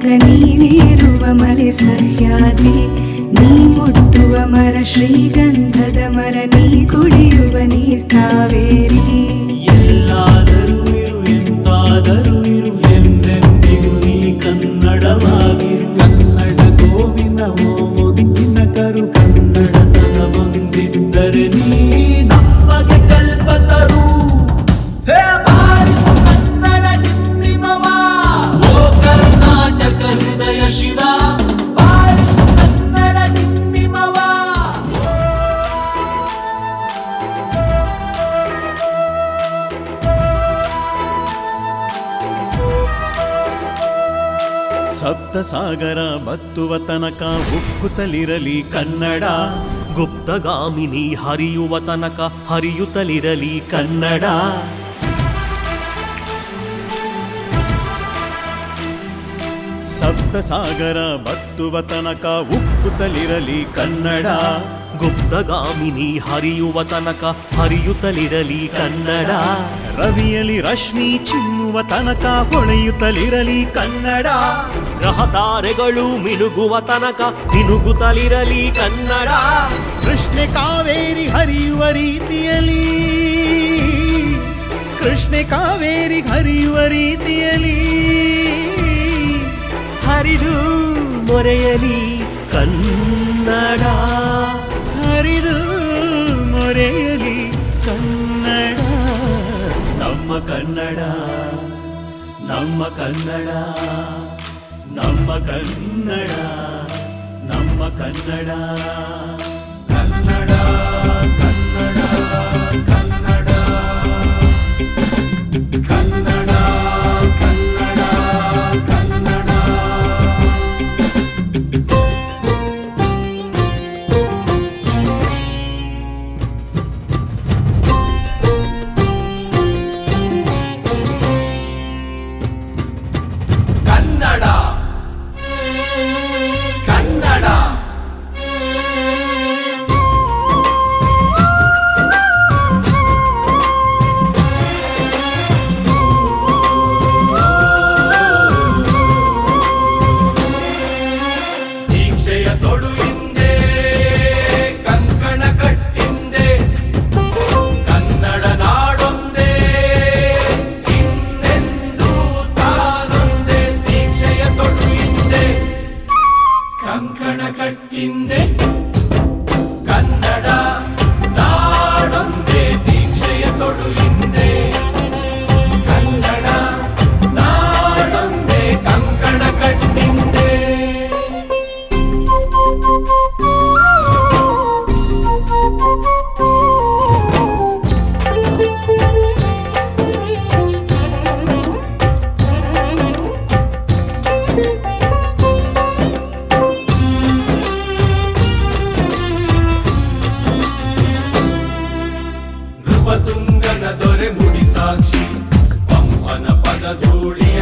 ಮತ್ತೆ ನೀರುವ ಮಲೆ ಸಹ್ಯಾದ್ರಿ. ನೀ ಮುಟ್ಟುವ ಮರ ಶ್ರೀಗಂಧದ ಮರ, ನೀ ಕುಡಿಯುವ ನೀರ್ ಕಾವೇರಿ. ಎಲ್ಲಾದರೂ ಇರು, ಎಂತಾದರೂ ಇರು, ಎಂದೆಂದಿಗೂ ನೀ ಕನ್ನಡವಾಗಿರು ಕನ್ನಡ ಗೋವಿನ ಕರು ಕನ್ನಡತನ ಬಂದಿದ್ದರೆ ನೀ ಸಪ್ತ ಸಾಗರ ಬತ್ತುವ ತನಕ ಉಕ್ಕುತ್ತಲಿರಲಿ ಕನ್ನಡ. ಗುಪ್ತಗಾಮಿನಿ ಹರಿಯುವ ತನಕ ಹರಿಯುತ್ತಲಿರಲಿ ಕನ್ನಡ. ಸಪ್ತ ಸಾಗರ ಬತ್ತುವ ತನಕ ಉಕ್ಕುತ್ತಲಿರಲಿ ಕನ್ನಡ. ಗುಪ್ತಗಾಮಿನಿ ಹರಿಯುವ ತನಕ ಹರಿಯುತ್ತಲಿರಲಿ ಕನ್ನಡ. ರವಿಯಲಿ ರಶ್ಮಿ ಚಿಮ್ಮುವ ತನಕ ಹೊಳೆಯುತ್ತಲಿರಲಿ ಕನ್ನಡ. ರಹದಾರೆಗಳು ಮಿನುಗುವ ತನಕ ಮಿನುಗುತ್ತಲಿರಲಿ ಕನ್ನಡ. ಕೃಷ್ಣೆ ಕಾವೇರಿ ಹರಿಯುವ ರೀತಿಯಲಿ ಕೃಷ್ಣೆ ಕಾವೇರಿ ಹರಿಯುವ ರೀತಿಯಲ್ಲಿ ಹರಿದು ಮೊರೆಯಲಿ ಕನ್ನಡ. ಹರಿದು ಮೊರೆಯಲಿ ಕನ್ನಡ. ನಮ್ಮ ಕನ್ನಡ ನಮ್ಮ ಕನ್ನಡ. ಕನ್ನಡ ನಮ್ಮ ಕನ್ನಡ. Ditadura